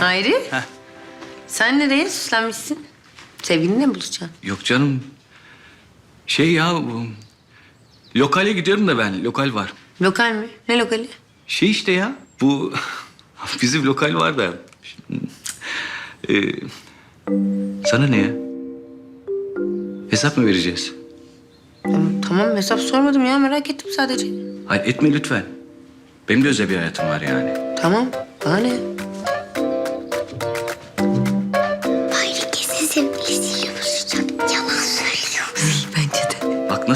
Hayri. Heh. Sen nereye süslenmişsin? Sevgilinle mi buluşacaksın? Yok canım. Şey ya bu... Lokale gidiyorum da ben. Lokal var. Lokal mi? Ne lokali? Şey işte ya. Bu bizim lokal var da. Ee, sana ne ya? Hesap mı vereceğiz? Tamam, tamam hesap sormadım ya merak ettim sadece. Hayır etme lütfen. Benim de özel bir hayatım var yani. Tamam bana ne?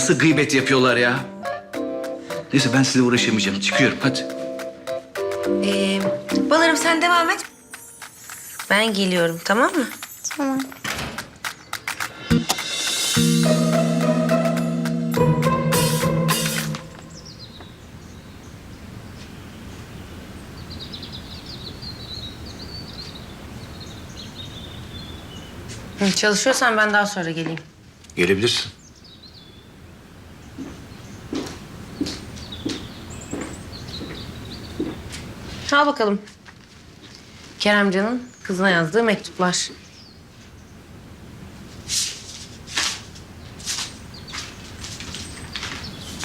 Nasıl gıybet yapıyorlar ya. Neyse ben size uğraşamayacağım. Çıkıyorum hadi. Ee, balarım sen devam et. Ben geliyorum tamam mı? Tamam. Hı, çalışıyorsan ben daha sonra geleyim. Gelebilirsin. Al bakalım. Keremcan'ın kızına yazdığı mektuplar.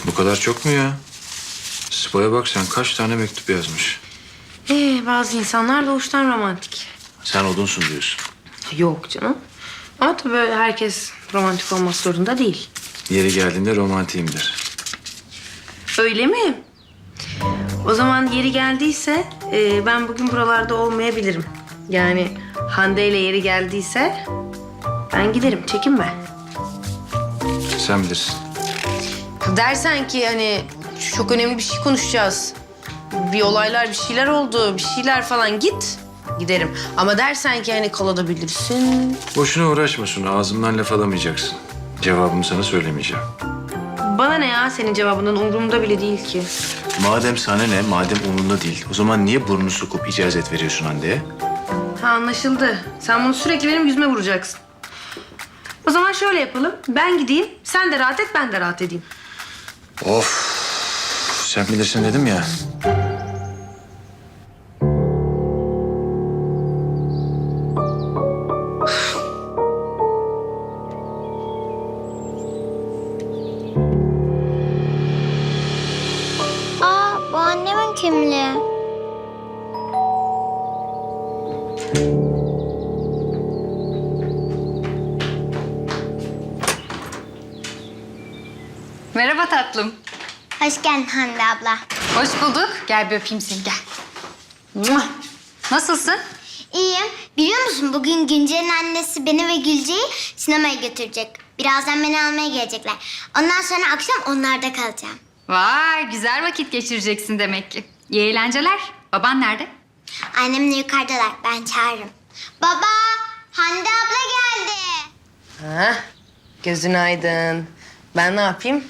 Bu kadar çok mu ya? Spa'ya bak sen kaç tane mektup yazmış. Ee, bazı insanlar doğuştan romantik. Sen odunsun diyorsun. Yok canım. Ama tabii herkes romantik olmak zorunda değil. Yeri geldiğinde romantiyimdir. Öyle mi? O zaman yeri geldiyse e, ben bugün buralarda olmayabilirim. Yani Hande ile yeri geldiyse ben giderim. Çekinme. Sen bilirsin. Dersen ki hani çok önemli bir şey konuşacağız. Bir olaylar bir şeyler oldu bir şeyler falan git. Giderim. Ama dersen ki hani kalabilirsin. Boşuna uğraşma Suna. Ağzımdan laf alamayacaksın. Cevabımı sana söylemeyeceğim. Bana ne ya senin cevabından umurumda bile değil ki. Madem sana ne, madem umurunda değil. O zaman niye burnunu sokup icazet veriyorsun Hande'ye? Ha anlaşıldı. Sen bunu sürekli benim yüzüme vuracaksın. O zaman şöyle yapalım. Ben gideyim. Sen de rahat et, ben de rahat edeyim. Of. Sen bilirsin dedim ya. Merhaba tatlım. Hoş geldin Hande abla. Hoş bulduk. Gel bir öpeyim seni gel. Mua. Nasılsın? İyiyim. Biliyor musun bugün Günce'nin annesi beni ve Gülce'yi sinemaya götürecek. Birazdan beni almaya gelecekler. Ondan sonra akşam onlarda kalacağım. Vay güzel vakit geçireceksin demek ki. İyi eğlenceler. Baban nerede? Annemle yukarıdalar. Ben çağırırım. Baba, Hande abla geldi. Ha? Gözün aydın. Ben ne yapayım?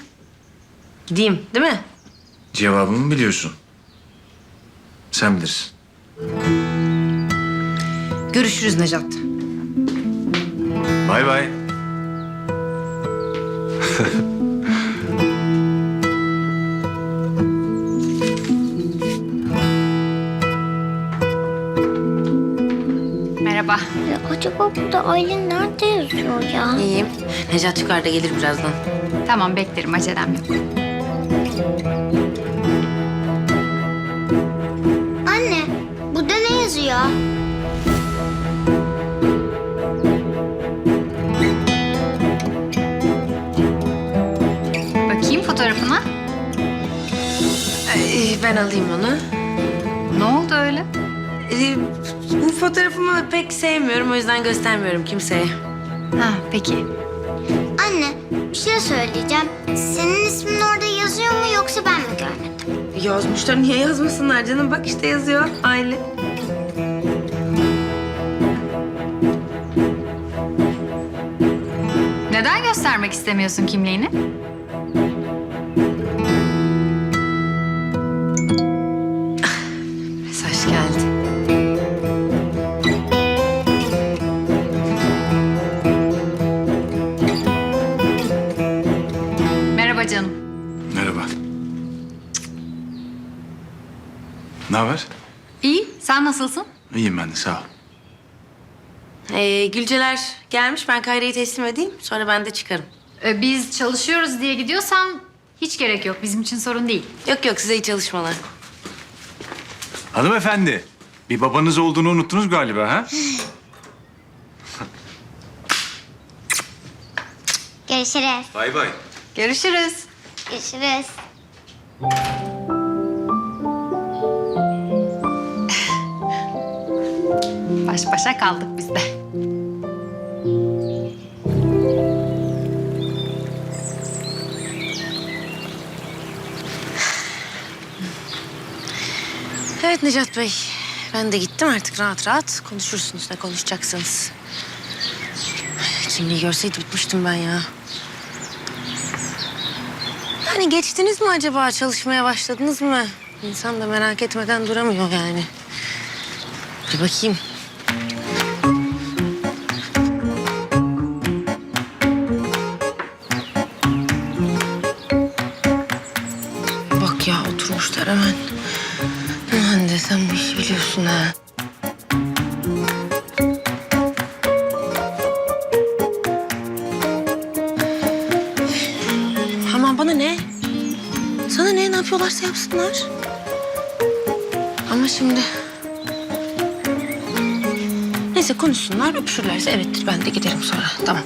Gideyim, değil mi? Cevabımı biliyorsun. Sen bilirsin. Görüşürüz Necat. Bay bay. Merhaba. Ya acaba burada Aylin nerede yazıyor ya? İyiyim. Necat yukarıda gelir birazdan. Tamam beklerim acelem yok. Anne, burada ne yazıyor? Bakayım fotoğrafına. Ee, ben alayım onu. Ne oldu öyle? Ee, bu fotoğrafımı pek sevmiyorum o yüzden göstermiyorum kimseye. Ha peki. Bir şey söyleyeceğim. Senin ismin orada yazıyor mu yoksa ben mi görmedim? Yazmışlar niye yazmasınlar canım? Bak işte yazıyor aile. Neden göstermek istemiyorsun kimliğini? Ne haber? İyi. Sen nasılsın? İyiyim ben de sağ ol. Ee, Gülceler gelmiş. Ben Kayra'yı teslim edeyim. Sonra ben de çıkarım. Ee, biz çalışıyoruz diye gidiyorsan hiç gerek yok. Bizim için sorun değil. Yok yok size iyi çalışmalar. Hanımefendi, bir babanız olduğunu unuttunuz galiba ha? Görüşürüz. Bay bay. Görüşürüz. Görüşürüz. Baş başa kaldık biz de. Evet Necat Bey. Ben de gittim artık rahat rahat. Konuşursunuz ne konuşacaksınız. Kimliği görseydi bitmiştim ben ya. Yani geçtiniz mi acaba? Çalışmaya başladınız mı? İnsan da merak etmeden duramıyor yani. Bir bakayım. Sen bu işi biliyorsun ha. Aman bana ne? Sana ne? Ne yapıyorlarsa yapsınlar. Ama şimdi... Neyse konuşsunlar, öpüşürlerse evettir. Ben de giderim sonra. Tamam.